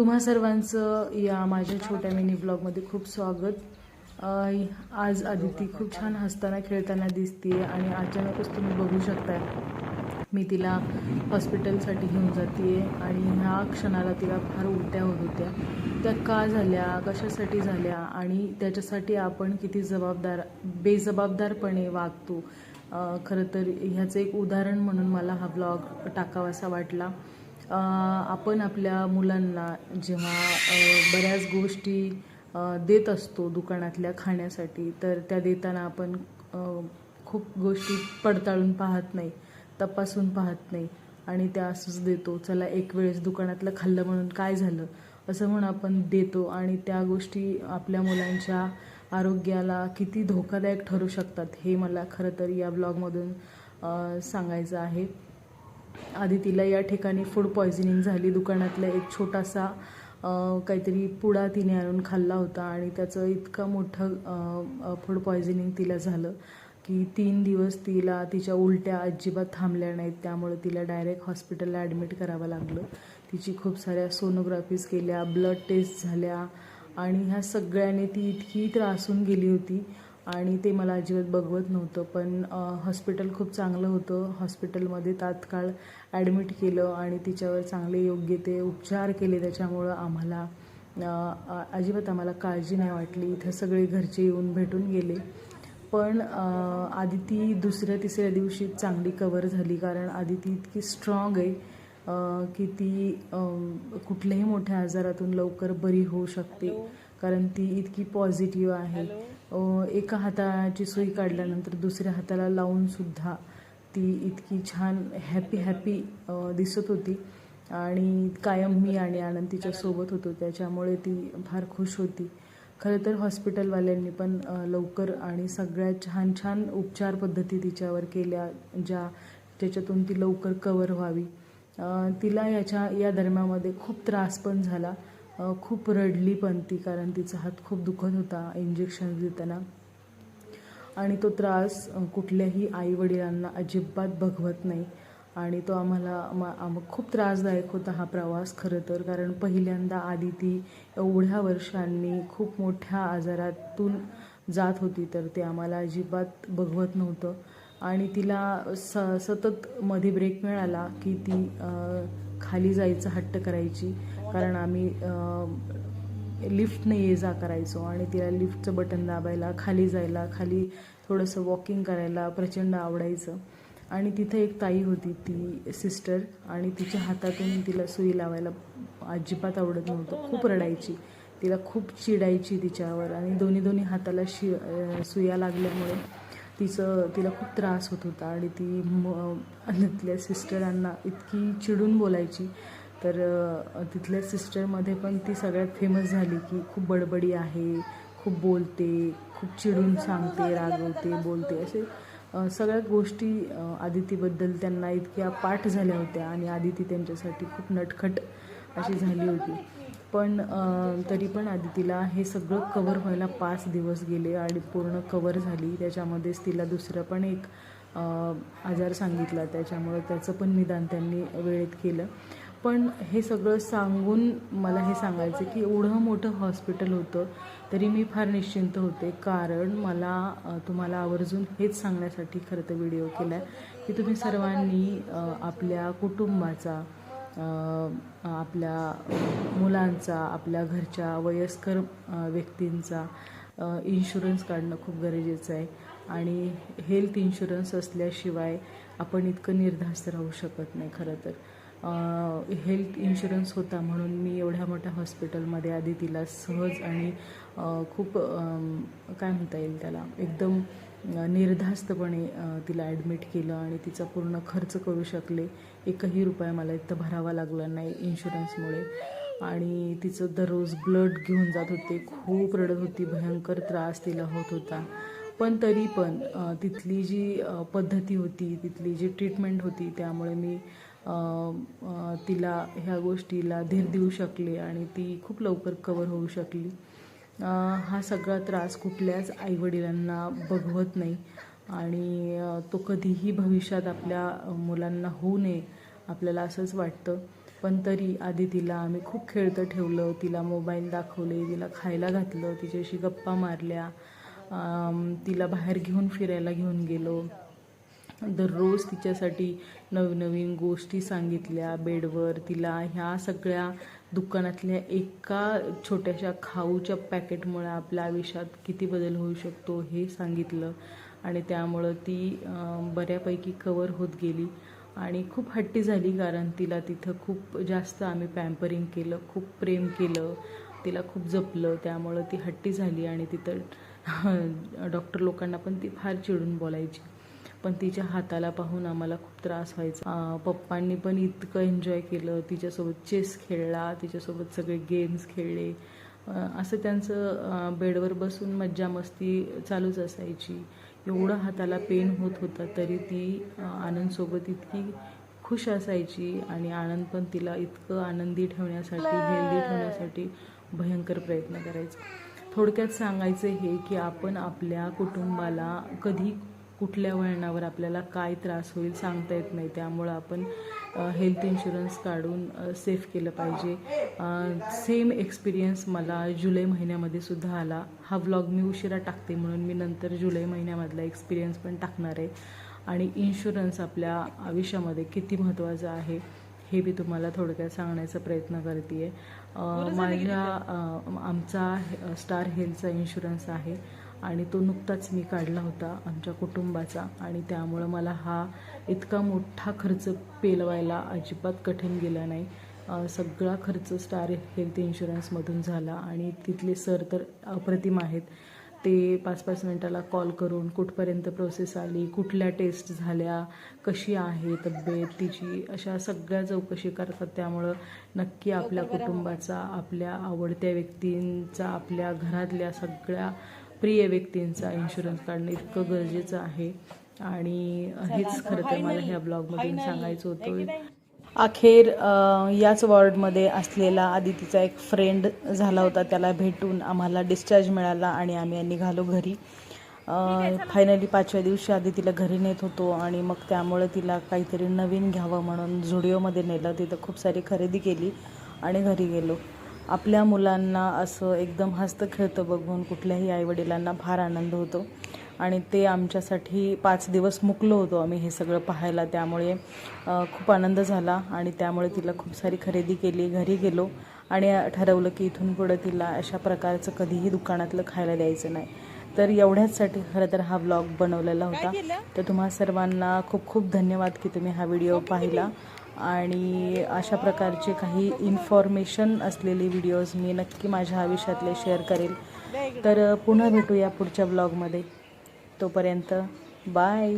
तुम्हा सर्वांचं या माझ्या छोट्या मिनी ब्लॉगमध्ये खूप स्वागत. आज आदिती खूप छान हसताना खेळताना दिसते आणि अचानकच तुम्ही बघू शकताय. मी तिला हॉस्पिटलसाठी घेऊन जाते आणि ह्या क्षणाला तिला फार उलट्या होत होत्या. त्या का झाल्या कशासाठी झाल्या आणि त्याच्यासाठी आपण किती जबाबदार बेजबाबदारपणे वागतो. खरं तर ह्याचं एक उदाहरण म्हणून मला हा ब्लॉग टाकावासा वाटला. आपण आपल्या मुलांना जेव्हा बऱ्याच गोष्टी देत असतो दुकानातल्या खाण्यासाठी तर त्या देताना आपण खूप गोष्टी पडताळून पाहत नाही तपासून पाहत नाही आणि त्या असंच देतो चला एक वेळेस दुकानातलं खाल्लं म्हणून काय झालं? असं म्हणून आपण देतो आणि त्या गोष्टी आपल्या मुलांच्या आरोग्याला किती धोकादायक ठरू शकतात हे मला खरं तर या ब्लॉगमधून सांगायचं आहे. आधी तिला या ठिकाणी फूड पॉयझनिंग झाली. दुकानातला एक छोटासा काहीतरी पुडा तिने आणून खाल्ला होता आणि त्याचं इतकं मोठं फूड पॉयझनिंग तिला झालं की तीन दिवस तिला तिच्या उलट्या अजिबात थांबल्या नाहीत. त्यामुळे तिला डायरेक्ट हॉस्पिटलला ॲडमिट करावं लागलं. तिची खूप साऱ्या सोनोग्राफीज केल्या ब्लड टेस्ट झाल्या आणि ह्या सगळ्याने ती इतकी त्रासून गेली होती. आणि ते मला अजिबात बघवत नव्हतं पण हॉस्पिटल खूप चांगलं होतं. हॉस्पिटलमध्ये तात्काळ ॲडमिट केलं आणि तिच्यावर चांगले योग्य ते उपचार केले. त्याच्यामुळं आम्हाला अजिबात आम्हाला काळजी नाही वाटली. इथं सगळे घरचे येऊन भेटून गेले. पण आधी आदिती दुसऱ्या तिसऱ्या दिवशी चांगली कवर झाली. कारण आदिती इतकी स्ट्रॉंग आहे की ती कुठल्याही मोठ्या आजारातून लवकर बरी होऊ शकते. कारण ती इतकी पॉझिटिव्ह आहे. एका हाताची सुई काढल्यानंतर दुसऱ्या हाताला लावून सुद्धा ती इतकी छान हॅपी हॅपी दिसत होती. आणि कायम मी आणि आनंद तिच्या सोबत होतो. त्याच्यामुळे ती फार खुश होती. खरं तर हॉस्पिटलवाल्यांनी पण लवकर आणि सगळ्यात छान छान उपचार पद्धती तिच्यावर केल्या ज्या ज्याच्यातून ती लवकर कवर व्हावी. तिला याच्या या दरम्यामध्ये खूप त्रास पण झाला. खूप रडली पण ती कारण तिचा हात खूप दुखत होता इंजेक्शन देताना. आणि तो त्रास कुठल्याही आईवडिलांना अजिबात भगवत नाही. आणि तो आम्हाला मग आम खूप त्रासदायक होता हा प्रवास खरं तर कारण पहिल्यांदा आधी ती एवढ्या वर्षांनी खूप मोठ्या आजारातून जात होती तर ते आम्हाला अजिबात बघवत नव्हतं. आणि तिला स सतत मध्ये ब्रेक मिळाला की ती खाली जायचं हट्ट करायची. कारण आम्ही लिफ्टने ये जा करायचो आणि तिला लिफ्टचं बटन दाबायला खाली जायला खाली थोडंसं वॉकिंग करायला प्रचंड आवडायचं. आणि तिथे एक ताई होती ती सिस्टर आणि तिच्या हातातून तिला सुई लावायला अजिबात आवडत नव्हतं. खूप रडायची. तिला खूप चिडायची तिच्यावर आणि दोन्ही दोन्ही हाताला शि सुया लागल्यामुळे तिचं तिला खूप त्रास होत होता आणि ती तिथल्या सिस्टरांना इतकी चिडून बोलायची. तर तिथल्या सिस्टरमध्ये पण ती सगळ्यात फेमस झाली की खूप बडबडी आहे खूप बोलते खूप चिडून सांगते रागवते बोलते असे सगळ्या गोष्टी आदितीबद्दल त्यांना इतक्या पाठ झाल्या होत्या आणि आदिती त्यांच्यासाठी खूप नटखट अशी झाली होती. पण तरी पण आदितीला हे सगळं कवर व्हायला पाच दिवस गेले आणि पूर्ण कवर झाली. त्याच्यामध्येच तिला दुसरं पण एक आजार सांगितला. त्याच्यामुळं त्याचं पण निदान त्यांनी वेळेत केलं. पण हे सगळं सांगून मला हे सांगायचं की एवढं मोठं हॉस्पिटल होतं तरी मी फार निश्चिंत होते. कारण मला तुम्हाला आवर्जून हेच सांगण्यासाठी खरं तर व्हिडिओ केला आहे की तुम्ही सर्वांनी आपल्या कुटुंबाचा आपल्या मुलांचा आपल्या घरच्या वयस्कर व्यक्तींचा इन्शुरन्स काढणं खूप गरजेचं आहे. आणि हेल्थ इन्शुरन्स असल्याशिवाय आपण इतकं निर्धास्त राहू शकत नाही खरं तर. हेल्थ इन्शुरन्स होता म्हणून मी एवढ्या मोठ्या हॉस्पिटलमध्ये आधी तिला सहज आणि खूप काय म्हणता येईल त्याला एकदम निर्धास्तपणे तिला ॲडमिट केलं आणि तिचा पूर्ण खर्च करू शकले. एकही रुपया मला इथं भरावा लागला नाही इन्शुरन्समुळे आणि तिचं दररोज ब्लड घेऊन जात होते खूप रडत होती भयंकर त्रास तिला होत होता. पण तरी पण तिथली जी पद्धती होती तिथली जी ट्रीटमेंट होती त्यामुळे मी तिला ह्या गोष्टीला धीर देऊ शकले आणि ती खूप लवकर कवर होऊ शकली. हा सगळा त्रास कुठल्याच आईवडिलांना बघवत नाही आणि तो कधीही भविष्यात आपल्या मुलांना होऊ नये आपल्याला असंच वाटतं. पण तरी आधी तिला आम्ही खूप खेळतं ठेवलं तिला मोबाईल दाखवले तिला खायला घातलं तिच्याशी गप्पा मारल्या. तिला बाहेर घेऊन फिरायला घेऊन गेलो. दररोज तिच्यासाठी नवनवीन गोष्टी सांगितल्या बेडवर तिला ह्या सगळ्या दुकानातल्या एका छोट्याशा खाऊच्या पॅकेटमुळे आपल्या आयुष्यात किती बदल होऊ शकतो हे सांगितलं. आणि त्यामुळं ती बऱ्यापैकी कवर होत गेली. आणि खूप हट्टी झाली कारण तिला तिथं खूप जास्त आम्ही पॅम्परिंग केलं खूप प्रेम केलं तिला खूप जपलं. त्यामुळं ती हट्टी झाली आणि तिथं डॉक्टर लोकांना पण ती फार चिडून बोलायची. पण तिच्या हाताला पाहून आम्हाला खूप त्रास व्हायचा. पप्पांनी पण इतकं एन्जॉय केलं. तिच्यासोबत चेस खेळला. तिच्यासोबत सगळे गेम्स खेळले. असं त्यांचं बेडवर बसून मज्जा मस्ती चालूच असायची. एवढं हाताला पेन होत होता तरी ती आनंदसोबत इतकी खुश असायची आणि आनंद पण तिला इतकं आनंदी ठेवण्यासाठी हेल्दी ठेवण्यासाठी भयंकर प्रयत्न करायचा. थोडक्यात सांगायचं हे की आपण आपल्या कुटुंबाला कधी कुठल्या वळणावर आपल्याला काय त्रास होईल सांगता येत नाही. त्यामुळं आपण हेल्थ इन्शुरन्स काढून सेफ केलं पाहिजे. सेम एक्सपिरियन्स मला जुलै महिन्यामध्ये सुद्धा आला. हा व्लॉग मी उशिरा टाकते म्हणून मी नंतर जुलै महिन्यामधला एक्सपिरियन्स पण टाकणार आहे. आणि इन्शुरन्स आपल्या आयुष्यामध्ये किती महत्त्वाचं आहे हे मी तुम्हाला थोडक्यात सांगण्याचा प्रयत्न करते माझ्या अ, आमचा स्टार हेल्थचा इन्शुरन्स आहे. आणि तो नुकताच मी काढला होता आमच्या कुटुंबाचा. आणि त्यामुळं मला हा इतका मोठा खर्च पेलवायला अजिबात कठीण गेला नाही. सगळा खर्च स्टार हेल्थ इन्शुरन्समधून झाला. आणि तिथले सर तर अप्रतिम आहेत. ते पाच पाच मिनटाला कॉल करून कुठपर्यंत प्रोसेस आली कुठल्या टेस्ट झाल्या कशी आहे तब्येत तिची अशा सगळ्या चौकशी करतात. त्यामुळं नक्की आपल्या कुटुंबाचा आपल्या आवडत्या व्यक्तींचा आपल्या घरातल्या सगळ्या प्रिय व्यक्तींचा इन्शुरन्स काढणं इतकं गरजेचं आहे. आणि हेच खरं तर मला ह्या ब्लॉगमधून सांगायचं होतं. अखेर याच वॉर्डमध्ये असलेला आदितीचा एक फ्रेंड झाला होता. त्याला भेटून आम्हाला डिस्चार्ज मिळाला आणि आम्ही निघालो घरी. फायनली पाचव्या दिवशी आदितीला घरी नेत होतो आणि मग त्यामुळे तिला काहीतरी नवीन घ्यावं म्हणून झुडिओमध्ये नेलं. तिथं खूप सारी खरेदी केली आणि घरी गेलो. आपल्या मुलांना असं एकदम हसतं खेळतं बघून कुठल्याही आईवडिलांना फार आनंद होतो. आणि ते आमच्यासाठी पाच दिवस मुकलो होतो आम्ही हे सगळं पाहायला. त्यामुळे खूप आनंद झाला आणि त्यामुळे तिला खूप सारी खरेदी केली घरी गेलो आणि ठरवलं की इथून पुढं तिला अशा प्रकारचं कधीही दुकानातलं खायला द्यायचं नाही. तर एवढ्याचसाठी खरं तर हा ब्लॉग बनवलेला होता. तर तुम्हा सर्वांना खूप खूप धन्यवाद की तुम्ही हा व्हिडिओ पाहिला. आणि अशा प्रकारचे काही इन्फॉर्मेशन असलेले व्हिडिओज मी नक्की माझ्या आयुष्यातले शेअर करेल. तर पुन्हा भेटूया पुढच्या ब्लॉगमध्ये तोपर्यंत बाय